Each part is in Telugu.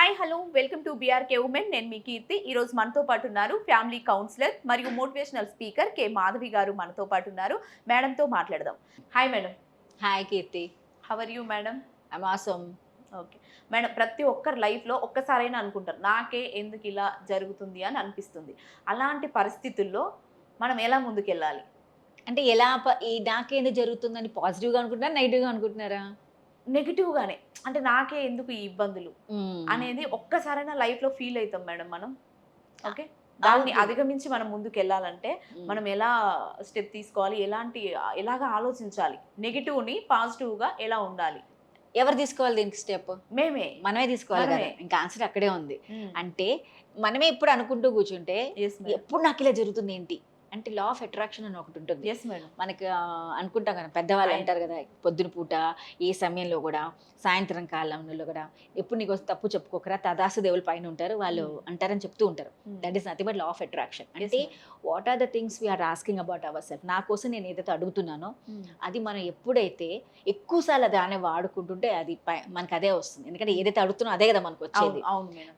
Hi hello welcome to BRK women నేను మీ కీర్తి. ఈ రోజు మనతో పాటు ఉన్నారు ఫ్యామిలీ కౌన్సిలర్ మరియు motivational speaker K Madhavi garu మనతో పాటు ఉన్నారు. మేడంతో మాట్లాడదాం. Hi madam hi Keerthi. How are you madam awesome okay madam ప్రతి ఒక్కరి లైఫ్లో ఒక్కసారైనా అనుకుంటారు నాకే ఎందుకు ఇలా జరుగుతుంది అని అనిపిస్తుంది. అలాంటి పరిస్థితుల్లో మనం ఎలా ముందుకెళ్ళాలి? అంటే ఎలా ఈ నాకేంది జరుగుతుందని పాజిటివ్గా అనుకుంటున్నారా నెగిటివ్గా అనుకుంటున్నారా? నెగిటివ్గానే అంటే నాకే ఎందుకు ఈ ఇబ్బందులు? అనేది ఒక్కసారైనా లైఫ్లో ఫీల్ అవుతాం మేడం మనం. ఓకే? దాన్ని. అధిగమించి మనం ముందుకు వెళ్ళాలంటే. మనం ఎలా స్టెప్ తీసుకోవాలి? ఎలాంటి ఎలాగ ఆలోచించాలి? నెగిటివ్ని పాజిటివ్గా ఎలా ఉండాలి? ఎవరు తీసుకోవాలి దీనికి స్టెప్? మేమే. మనమే తీసుకోవాలి కదా. ఇంకా ఆన్సర్ అక్కడే ఉంది. అంటే మనమే ఇప్పుడు అనుకుంటూ కూర్చుంటే ఎప్పుడు నాకు ఇలా జరుగుతుంది ఏంటి? అంటే లా ఆఫ్ అట్రాక్షన్ అని ఒకటి ఉంటుంది. ఎస్ మేడం మనకి అనుకుంటాం కదా పెద్దవాళ్ళు. అంటారు కదా పొద్దున పూట ఏ సమయంలో కూడా సాయంత్రం కాలంలో కూడా ఎప్పుడు నీకు తప్పు చెప్పుకోకరా తదాసు దేవుల పైన ఉంటారు వాళ్ళు Hmm. అంటారని చెప్తూ ఉంటారు. That is nothing but law of attraction అంటే. What are the things we're asking about our self నా కోసం నేను ఏదైతే అడుగుతున్నానో అది మనం ఎప్పుడైతే ఎక్కువసార్లు దాన్ని వాడుకుంటుంటే అది మనకు అదే వస్తుంది. ఎందుకంటే ఏదైతే అడుగుతున్నా అదే కదా మనకు వచ్చేది.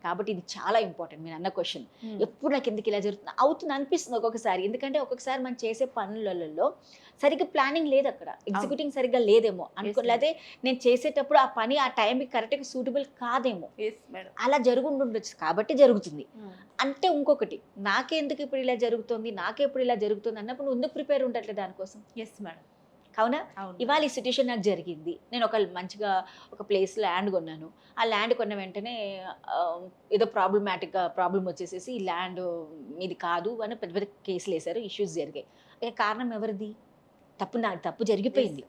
కాబట్టి ఇది చాలా ఇంపార్టెంట్ మీరు అన్న క్వశ్చన్. ఎప్పుడు నాకు ఎందుకు ఇలా జరుగుతుంది? అవుతుంది అనిపిస్తుంది ఒక్కొక్కసారి. ఎందుకంటే ఒక్కొక్కసారి మనం చేసే పనులలో సరిగ్గా ప్లానింగ్ లేదు అక్కడ. ఎగ్జిక్యూటింగ్ సరిగ్గా లేదేమో అనుకో. లేకపోతే నేను చేసేటప్పుడు ఆ పని ఆ టైంకి కరెక్ట్గా సూటబుల్ కాదేమో. అలా జరుగుండొచ్చు కాబట్టి జరుగుతుంది. అంటే ఇంకొకటి నాకెందుకు ఇప్పుడు ఇలా జరుగుతుంది నాకెప్పుడు ఇలా జరుగుతుంది అన్నప్పుడు ఎందుకు ప్రిపేర్ ఉండట్లేదు దానికోసం? ఎస్ మేడం అవును. ఇవాళ ఈ సిచ్యుయేషన్ నాకు జరిగింది. నేను ఒక మంచిగా ఒక ప్లేస్ ల్యాండ్ కొన్నాను. ఆ ల్యాండ్ కొన్న వెంటనే ఏదో ప్రాబ్లమాటిక్గా ప్రాబ్లం వచ్చేసేసి ఈ ల్యాండ్ మీది కాదు అని పెద్ద పెద్ద కేసులు వేశారు. ఇష్యూస్ జరిగాయి. ఇక కారణం ఎవరిది? తప్పు నాకు తప్పు జరిగిపోయింది.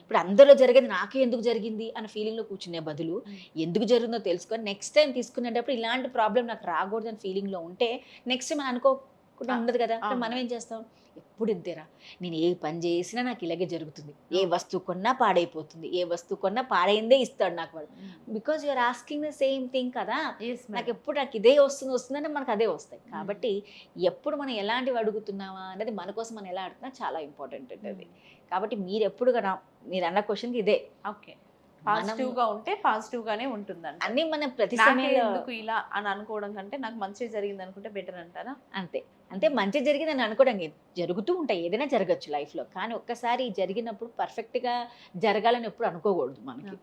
ఇప్పుడు అందరిలో జరిగేది నాకే ఎందుకు జరిగింది అన్న ఫీలింగ్లో కూర్చునే బదులు Mm. ఎందుకు జరిగిందో తెలుసుకొని నెక్స్ట్ టైం తీసుకునేటప్పుడు ఇలాంటి ప్రాబ్లం నాకు రాకూడదు అని ఫీలింగ్లో ఉంటే నెక్స్ట్ టైం అనుకోకుండా ఉండదు కదా. మనం ఏం చేస్తాం? ఎప్పుడు ఇంతేరా నేను ఏ పని చేసినా నాకు ఇలాగే జరుగుతుంది. ఏ వస్తువు కొన్నా పాడైపోతుంది. ఏ వస్తువు కొన్నా పాడైందే ఇస్తాడు నాకు వాడు. Because you're asking the same thing కదా. నాకు ఎప్పుడు నాకు ఇదే వస్తుంది వస్తుందంటే మనకు అదే వస్తాయి. కాబట్టి ఎప్పుడు మనం ఎలాంటివి అడుగుతున్నామా అనేది మన కోసం మనం ఎలా అడుగుతున్నా చాలా ఇంపార్టెంట్ ఉంటుంది కాబట్టి మీరు ఎప్పుడు కూడా మీరు అన్న క్వశ్చన్కి ఇదే. ఓకే. పాజిటివ్గా ఉంటే పాజిటివ్ గానే ఉంటుందంట. అన్ని మనం ప్రతి సమయంలో ఎందుకు ఇలా అని అనుకోవడం కంటే నాకు మంచి జరిగింది అనుకుంటే బెటర్ అంటారా? అంతే. అంటే మంచి జరిగిందని అనుకోవడం జరుగుతూ ఉంటాయి. ఏదైనా జరగచ్చు లైఫ్లో. కానీ ఒక్కసారి జరిగినప్పుడు పర్ఫెక్ట్గా జరగాలని ఎప్పుడు అనుకోకూడదు మనకి.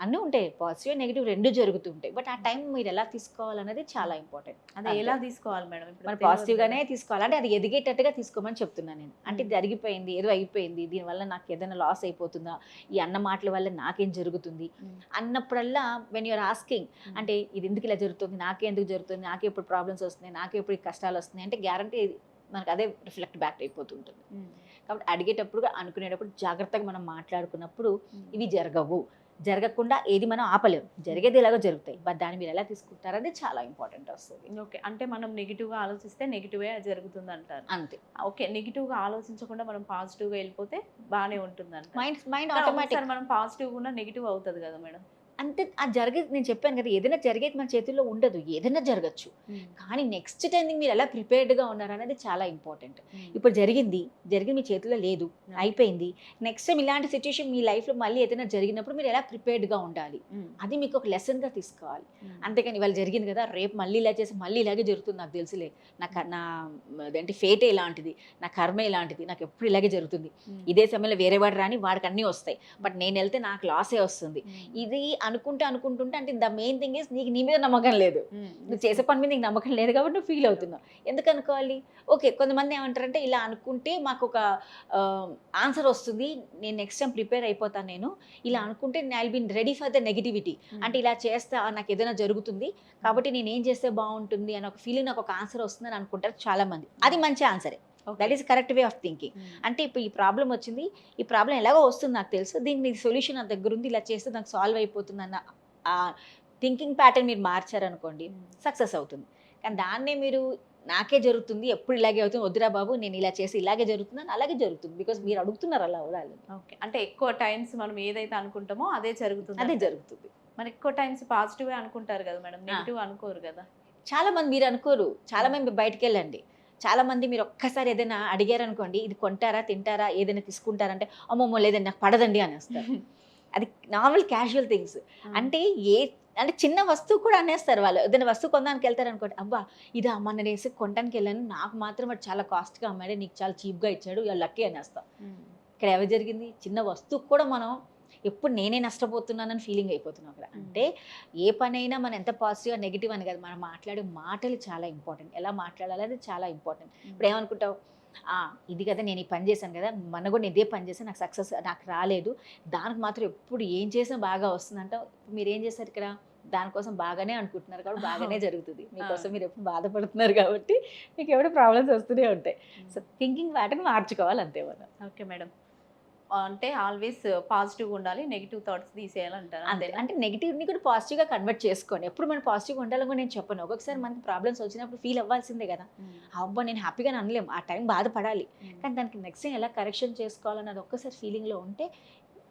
అన్నీ ఉంటాయి. పాజిటివ్ నెగిటివ్ రెండు జరుగుతూ ఉంటాయి. బట్ ఆ టైం మీరు ఎలా తీసుకోవాలనేది చాలా ఇంపార్టెంట్. అదే. ఎలా తీసుకోవాలి మేడం? మన తెలియదు పాజిటివ్ గానే కదా. తీసుకోవాలి. అంటే అది ఎదిగేటట్టుగా తీసుకోమని చెప్తున్నాను నేను. అంటే. జరిగిపోయింది ఏదో అయిపోయింది దీనివల్ల నాకు ఏదైనా లాస్ అయిపోతుందా? ఈ అన్న మాటల వల్ల నాకేం జరుగుతుంది. అన్నప్పుడల్లా వెన్ యూఆర్ ఆస్కింగ్. అంటే ఇది ఎందుకు ఇలా జరుగుతుంది? నాకే ఎందుకు జరుగుతుంది? నాకే ఎప్పుడు ప్రాబ్లమ్స్ వస్తున్నాయి? నాకే ఎప్పుడు కష్టాలు వస్తున్నాయి? అంటే గ్యారంటీ మనకు అదే రిఫ్లెక్ట్ బ్యాక్ అయిపోతుంటుంది. కాబట్టి అడిగేటప్పుడు అనుకునేటప్పుడు జాగ్రత్తగా మనం మాట్లాడుకున్నప్పుడు. ఇవి జరగవు. జరగకుండా ఏది మనం ఆపలేము జరిగేది ఎలాగో జరుగుతాయి. బట్ దాన్ని మీరు ఎలా తీసుకుంటారనేది చాలా ఇంపార్టెంట్ వస్తుంది. ఓకే. అంటే మనం నెగిటివ్గా ఆలోచిస్తే నెగిటివే జరుగుతుంది అంటారు అంతే ఓకే. నెగిటివ్గా ఆలోచించకుండా మనం పాజిటివ్గా వెళ్ళిపోతే బానే ఉంటుంది అంట మైండ్ మైండ్ ఆటోమేటిక్ మనం పాజిటివ్ కూడా నెగిటివ్ అవుతుంది కదా మేడం. అంతే ఆ జరిగేది నేను చెప్పాను కదా ఏదైనా జరిగేది మన చేతుల్లో ఉండదు ఏదైనా జరగచ్చు. కానీ నెక్స్ట్ టైం మీరు ఎలా ప్రిపేర్డ్గా ఉన్నారు అనేది చాలా ఇంపార్టెంట్ ఇప్పుడు జరిగింది జరిగింది మీ చేతిలో లేదు అయిపోయింది. నెక్స్ట్ టైం ఇలాంటి సిచ్యుయేషన్ మీ లైఫ్లో మళ్ళీ ఏదైనా జరిగినప్పుడు మీరు ఎలా ప్రిపేర్డ్గా ఉండాలి? అది మీకు ఒక లెసన్గా తీసుకోవాలి. అంతేకాని ఇవాళ జరిగింది కదా రేపు మళ్ళీ ఇలా చేసి మళ్ళీ ఇలాగే జరుగుతుంది నాకు తెలుసులే. నా నా అదేంటి ఫేటే ఇలాంటిది నా కర్మ ఇలాంటిది నాకు ఎప్పుడు ఇలాగే జరుగుతుంది. ఇదే సమయంలో వేరే వాడు రాని వాడికి అన్నీ వస్తాయి. బట్ నేను వెళ్తే నాకు లాసే వస్తుంది. ఇది అనుకుంటే అనుకుంటుంటే అంటే ద మెయిన్ థింగ్ ఇస్ నీకు నీ మీద నమ్మకం లేదు. నువ్వు చేసే పని మీద నీకు నమ్మకం లేదు కాబట్టి నువ్వు ఫీల్ అవుతున్నావు. ఎందుకు అనుకోవాలి? ఓకే కొంతమంది ఏమంటారంటే ఇలా అనుకుంటే మాకు ఒక ఆన్సర్ వస్తుంది. నేను నెక్స్ట్ టైం ప్రిపేర్ అయిపోతాను నేను. ఇలా అనుకుంటే I been ready for the negativity అంటే ఇలా చేస్తే నాకు ఏదైనా జరుగుతుంది. కాబట్టి నేను ఏం చేస్తే బాగుంటుంది అని ఒక ఫీలింగ్ నాకు ఒక ఆన్సర్ వస్తుందని అనుకుంటారు చాలా మంది అది మంచి ఆన్సరే that is correct way of thinking అంటే ఇప్పుడు ఈ ప్రాబ్లం వచ్చింది ఈ ప్రాబ్లం ఎలాగో వస్తుంది నాకు తెలుసు. దీనికి సొల్యూషన్ నా దగ్గర ఉంది ఇలా చేస్తే నాకు సాల్వ్ అయిపోతుంది అన్న ఆ థింకింగ్ ప్యాటర్న్ మీరు మార్చారనుకోండి సక్సెస్ అవుతుంది. కానీ దాన్నే మీరు నాకే జరుగుతుంది ఎప్పుడు ఇలాగే అవుతుంది వద్దురా బాబు నేను ఇలా చేసి ఇలాగే జరుగుతుంది అని అలాగే జరుగుతుంది. బికాస్ మీరు అడుగుతున్నారు అలా అవ్వాలి ఓకే అంటే ఎక్కువ టైమ్స్ మనం ఏదైతే అనుకుంటామో అదే జరుగుతుంది అదే. జరుగుతుంది. మరి ఎక్కువ టైమ్స్ పాజిటివ్ అనుకుంటారు కదా మేడం? నెగిటివ్ అనుకోరు కదా. చాలా మంది మీరు అనుకోరు. చాలా మంది బయటికి వెళ్ళండి. చాలా మంది మీరు ఒక్కసారి ఏదైనా అడిగారు అనుకోండి ఇది కొంటారా తింటారా ఏదైనా తీసుకుంటారంటే అమ్మమ్మ లేదండి నాకు పడదండి అని వస్తారు. అది నార్మల్ క్యాజువల్ థింగ్స్. అంటే ఏ అంటే చిన్న వస్తువు కూడా అనేస్తారు వాళ్ళు. ఏదైనా వస్తువు కొనడానికి వెళ్తారు అనుకోండి అబ్బా ఇదా మొన్న వేసి కొనడానికి వెళ్ళాను నాకు మాత్రం అది చాలా కాస్ట్గా అమ్మాడు నీకు చాలా చీప్గా ఇచ్చాడు లక్కీ అనేస్తాం. ఇక్కడ ఎవరు జరిగింది? చిన్న వస్తువు కూడా మనం ఎప్పుడు నేనే నష్టపోతున్నానని ఫీలింగ్ అయిపోతున్నాం అక్కడ. అంటే ఏ పనైనా మనం ఎంత పాజిటివ్ నెగిటివ్ అని కాదు మనం మాట్లాడే మాటలు చాలా ఇంపార్టెంట్ ఎలా మాట్లాడాలి చాలా ఇంపార్టెంట్ ఇప్పుడు ఏమనుకుంటావు? "ఆ, ఇది కదా నేను ఈ పని చేశాను కదా మన కూడా ఇదే పని చేశాను నాకు సక్సెస్ నాకు రాలేదు. దానికి మాత్రం ఎప్పుడు ఏం చేసినా బాగా వస్తుందంట మీరు ఏం చేశారు ఇక్కడ? దానికోసం బాగానే అనుకుంటున్నారు కాబట్టి బాగానే జరుగుతుంది. మీకోసం మీరు ఎప్పుడు బాధపడుతున్నారు కాబట్టి మీకు ఎవడో ప్రాబ్లమ్స్ వస్తూనే ఉంటాయి. సో థింకింగ్ ప్యాటర్న్ మార్చుకోవాలి అంతే మనం. Okay madam. అంటే ఆల్వేస్ పాజిటివ్గా ఉండాలి నెగిటివ్ థాట్స్ తీసేయాలంటారు? అంతే. అంటే నెగిటివ్ని కూడా పాజిటివ్గా కన్వర్ట్ చేసుకోండి. ఎప్పుడు మనం పాజిటివ్గా ఉండాలని కూడా నేను చెప్పను. ఒక్కొక్కసారి మనకి ప్రాబ్లమ్స్ వచ్చినప్పుడు ఫీల్ అవ్వాల్సిందే కదా. అబ్బా నేను హ్యాపీగా అనలేము ఆ టైం బాధపడాలి. కానీ దానికి నెక్స్ట్ టైం ఎలా కరెక్షన్ చేసుకోవాలన్నది ఒక్కసారి ఫీలింగ్లో ఉంటే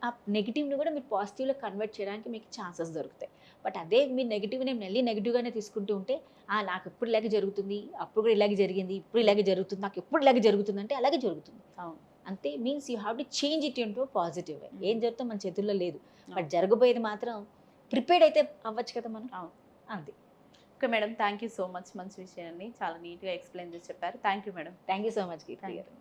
ఆ నెగిటివ్ని కూడా మీరు పాజిటివ్లో కన్వర్ట్ చేయడానికి మీకు ఛాన్సెస్ దొరుకుతాయి. బట్ అదే మీరు నెగిటివ్ని మళ్ళీ నెగిటివ్గానే తీసుకుంటూ ఉంటే ఆ నాకు ఎప్పుడు ఇలాగే జరుగుతుంది. అప్పుడు కూడా ఇలాగే జరిగింది. ఇప్పుడు ఇలాగే జరుగుతుంది. నాకు ఎప్పుడు ఇలాగే జరుగుతుంది అంటే అలాగే జరుగుతుంది. అవును. అంతే means you have to change it into positive way. ఏం జరుగుతుందో మన చేతుల్లో లేదు బట్. జరగబోయేది మాత్రం ప్రిపేర్డ్ అయితే అవ్వచ్చు కదా మనం. అంతే okay madam thank you so much మంచి విషయాన్ని చాలా నీట్గా ఎక్స్ప్లెయిన్ చేసి చెప్పారు thank you madam thank you so much. గారు